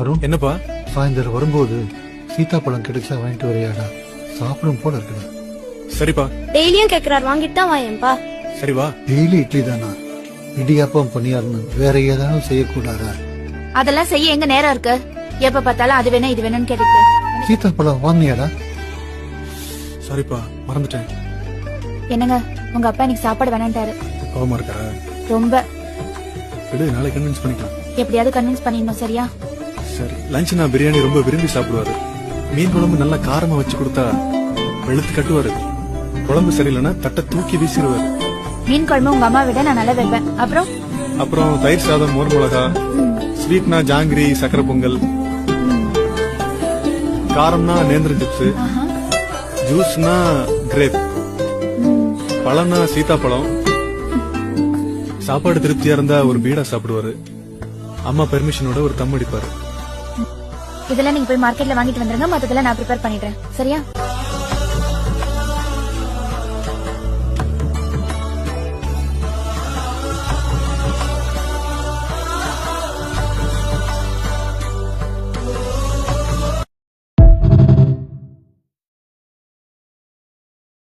அருண்? என்னப்பா? சாயந்தரம் வரும்போது சீதாப்பழம் கிடைச்சா வாங்கிட்டு வரையாடா. சாப்பிடும் போல இருக்குடா. சரிப்பா. டெய்லியும் கேக்குறாரு வாங்கிட்டு தான் வாயேன்பா. சரி வா. டெய்லி இட்லி தானா? இடியாப்பம் பணியாரணும் வேற ஏதாவது செய்யக்கூடாதா? அதெல்லாம் செய்ய எங்க நேரம் இருக்கு? எப்ப பார்த்தாலும் அது வேணும் இது வேணும்னு கேட்டுட்டு சீதாப்பழம் வாங்கினியாடா? சாரிப்பா. மறந்துட்டேன். என்னங்க உங்க அப்பா இன்னைக்கு சாப்பாடு வேணான்ட்டாரு கோவமா இருக்கா ரொம்ப. விடு நாளை கன்வின்ஸ் பண்ணிக்கலாம். எப்படியாவது கன்வின்ஸ் பண்ணிடணும் சரியா? சரி லஞ்ச் நான் பிரியாணி ரொம்ப விரும்பி சாப்பிடுவாரு. மீன் குழம்பு நல்லா காரமா வச்சு கொடுத்தா வெளுத்து கட்டுவாரு. குழம்பு சரியில்லைன்னா தட்டை தூக்கி வீசிடுவாரு. மீன் குழம்பு உங்க அம்மா விட நான் நல்லா வைப்பேன். அப்புறம்? அப்புறம் தயிர் சாதம் மோர் மிளகா ஸ்வீட்னா ஜாங்கிரி சக்கரை பொங்கல். காரம்னா நேந்திர சிப்ஸ். ஜூஸ்னா கிரேப் பழம்னா சீதாப்பழம் சாப்பாடு திருப்தியா இருந்தா ஒரு பீடா சாப்பிடுவாரு. அம்மா பெர்மிஷனோட ஒரு தம் அடிப்பாரு. இதெல்லாம் நீங்க போய் மார்க்கெட்ல வாங்கிட்டு வந்துருங்க. மத்ததெல்லாம் நான் ப்ரிப்பேர் பண்ணிடுறேன். சரியா?